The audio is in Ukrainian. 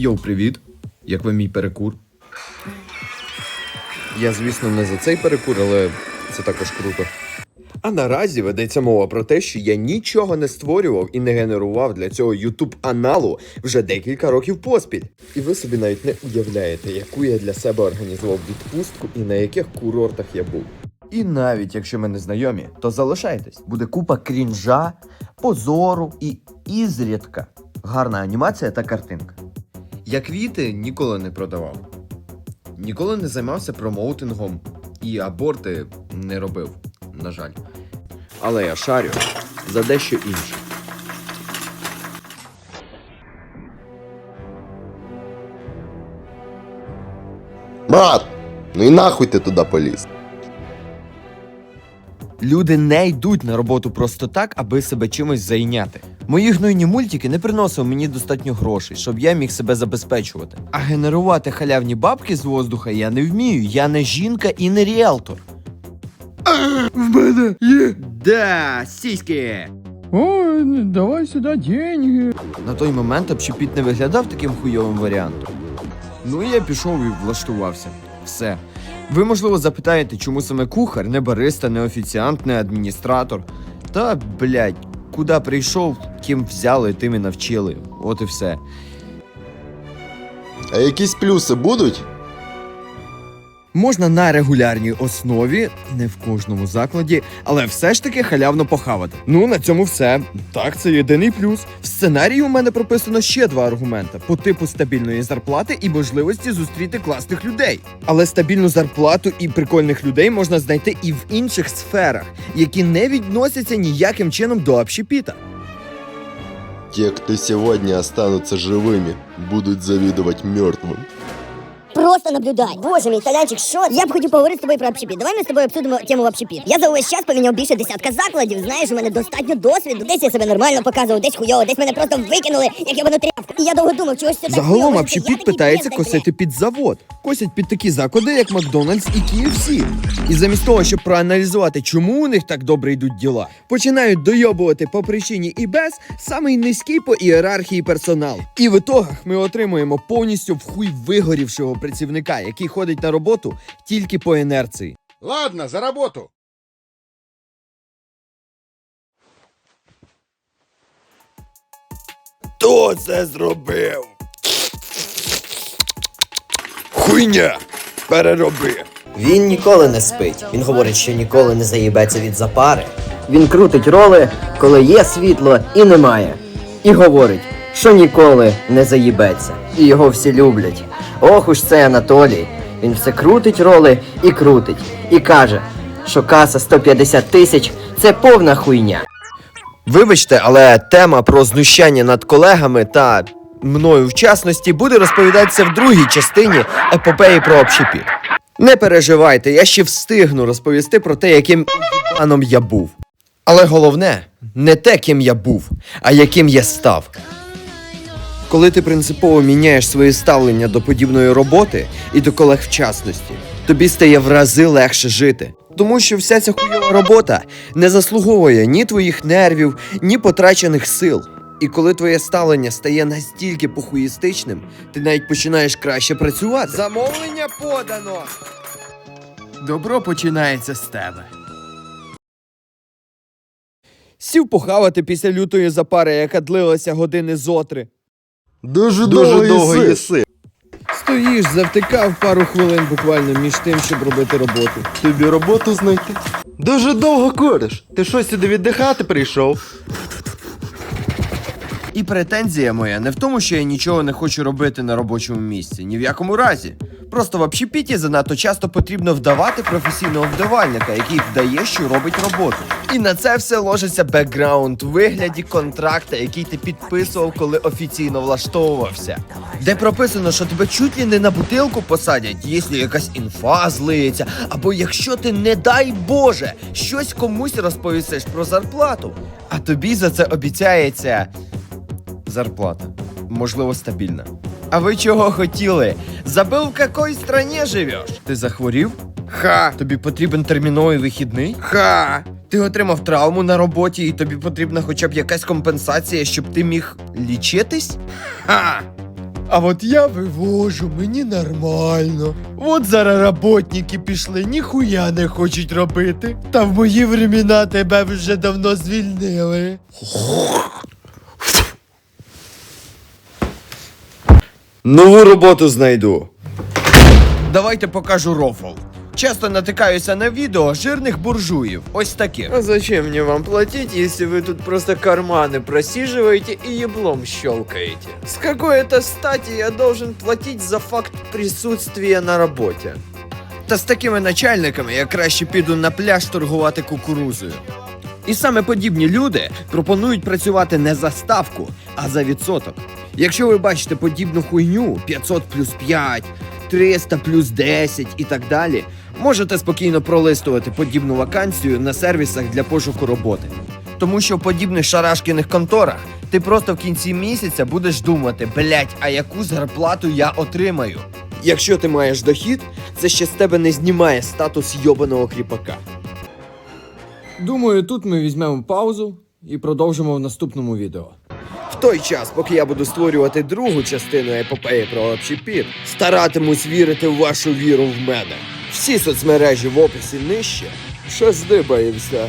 Йоу, привіт! Як вам мій перекур? Я, звісно, не за цей перекур, але це також круто. А наразі ведеться мова про те, що я нічого не створював і не генерував для цього YouTube аналу вже декілька років поспіль. І ви собі навіть не уявляєте, яку я для себе організував відпустку і на яких курортах я був. І навіть якщо ми не знайомі, то залишайтесь. Буде купа крінжа, позору і ізрідка. Гарна анімація та картинка. Я квіти ніколи не продавав. Ніколи не займався промоутингом і аборти не робив, на жаль. Але я шарю за дещо інше. Брат, ну і нахуй ти туди поліз. Люди не йдуть на роботу просто так, аби себе чимось зайняти. Мої гнойні мультики не приносили мені достатньо грошей, щоб я міг себе забезпечувати. А генерувати халявні бабки з воздуха я не вмію. Я не жінка і не ріелтор. В мене є. Да, сіськи. Ой, ну, давай сюда деньги. На той момент общепіт не виглядав таким хуйовим варіантом. Ну і я пішов і влаштувався. Все. Ви, можливо, запитаєте, чому саме кухар, не бариста, не офіціант, не адміністратор. Та, блядь, куди прийшов, ким взяли, тим і навчили. От і все. А якісь плюси будуть? Можна на регулярній основі, не в кожному закладі, але все ж таки халявно похавати. Ну на цьому все. Так, це єдиний плюс. В сценарії у мене прописано ще два аргументи: по типу стабільної зарплати і можливості зустріти класних людей. Але стабільну зарплату і прикольних людей можна знайти і в інших сферах, які не відносяться ніяким чином до общепіта. Те, кто сегодня останутся живыми, будут завидовать мертвым. Просто наблюдай. Боже мій, талянчик, що? Я б хотів поговорити з тобою про общепіт. Давай ми з тобою обсудимо тему общепіт. Я за увесь час поміняв більше десятка закладів. Знаєш, у мене достатньо досвіду. Десь я себе нормально показував, десь хуйово, десь мене просто викинули, як я воно тряпку. І я довго думав, чогось це так Загалом хуйово, общепіт питається косити під завод. Косять під такі заклади, як Макдональдс і KFC. І замість того, щоб проаналізувати, чому у них так добре йдуть діла, починають дойобувати по причині і без самий низький по ієрархії персонал. І в ітогах ми отримуємо повністю в хуй вигорівшого працівника, який ходить на роботу тільки по інерції. Ладно, за работу. Хто це зробив? Хуйня! Перероби! Він ніколи не спить. Він говорить, що ніколи не заїбеться від запари. Він крутить роли, коли є світло і немає. І говорить, що ніколи не заїбеться. І його всі люблять. Ох уж це Анатолій. Він все крутить роли і крутить. І каже, що каса 150 тисяч це повна хуйня. Вибачте, але тема про знущання над колегами та мною в частності буде розповідатися в другій частині епопеї про общепіт. Не переживайте, я ще встигну розповісти про те, яким паном я був. Але головне, не те, ким я був, а яким я став. Коли ти принципово міняєш своє ставлення до подібної роботи і до колег в частності, тобі стає в рази легше жити. Тому що вся ця хуйова робота не заслуговує ні твоїх нервів, ні потрачених сил. І коли твоє ставлення стає настільки похуїстичним, ти навіть починаєш краще працювати. Замовлення подано. Добро починається з тебе. Сів похавати після лютої запари, яка длилася години зотри. Дуже, Дуже довго, довго їси. їси. Стоїш, завтикав пару хвилин буквально між тим, щоб робити роботу. Тобі роботу знайти. Дуже довго куриш. Ти що сюди віддихати прийшов? І претензія моя не в тому, що я нічого не хочу робити на робочому місці, ні в якому разі. Просто в общепіті занадто часто потрібно вдавати професійного вдавальника, який вдає, що робить роботу. І на це все ложиться бекграунд вигляді контракта, який ти підписував, коли офіційно влаштовувався. Де прописано, що тебе чуть ли не на бутилку посадять, якщо якась інфа злиється, або якщо ти, не дай Боже, щось комусь розповісиш про зарплату. А тобі за це обіцяється зарплата. Можливо, стабільна. А ви чого хотіли? Забив, в якій стране живеш? Ти захворів? Ха! Тобі потрібен терміновий вихідний? Ха! Ти отримав травму на роботі і тобі потрібна хоча б якась компенсація, щоб ти міг лічитись? Ха! А от я вивожу, мені нормально. От зараз роботники пішли, ніхуя не хочуть робити. Та в мої времена тебе вже давно звільнили. Нову роботу знайду. Давайте покажу рофл. Часто натикаюся на відео жирних буржуїв, ось таких. А зачем мне вам платить, если вы тут просто карманы просиживаете и еблом щелкаете? С какой это стати я должен платить за факт присутствия на работе? Та з такими начальниками я краще піду на пляж торгувати кукурузою. І саме подібні люди пропонують працювати не за ставку, а за відсоток. Якщо ви бачите подібну хуйню 500 плюс 5, 300 плюс 10 і так далі, можете спокійно пролистувати подібну вакансію на сервісах для пошуку роботи. Тому що в подібних шарашкіних конторах ти просто в кінці місяця будеш думати, блять, а яку зарплату я отримаю. Якщо ти маєш дохід, це ще з тебе не знімає статус йобаного кріпака. Думаю, тут ми візьмемо паузу і продовжимо в наступному відео. В той час, поки я буду створювати другу частину епопеї про общепіт, старатимусь вірити в вашу віру в мене. Всі соцмережі в описі нижче. Що здибаємося?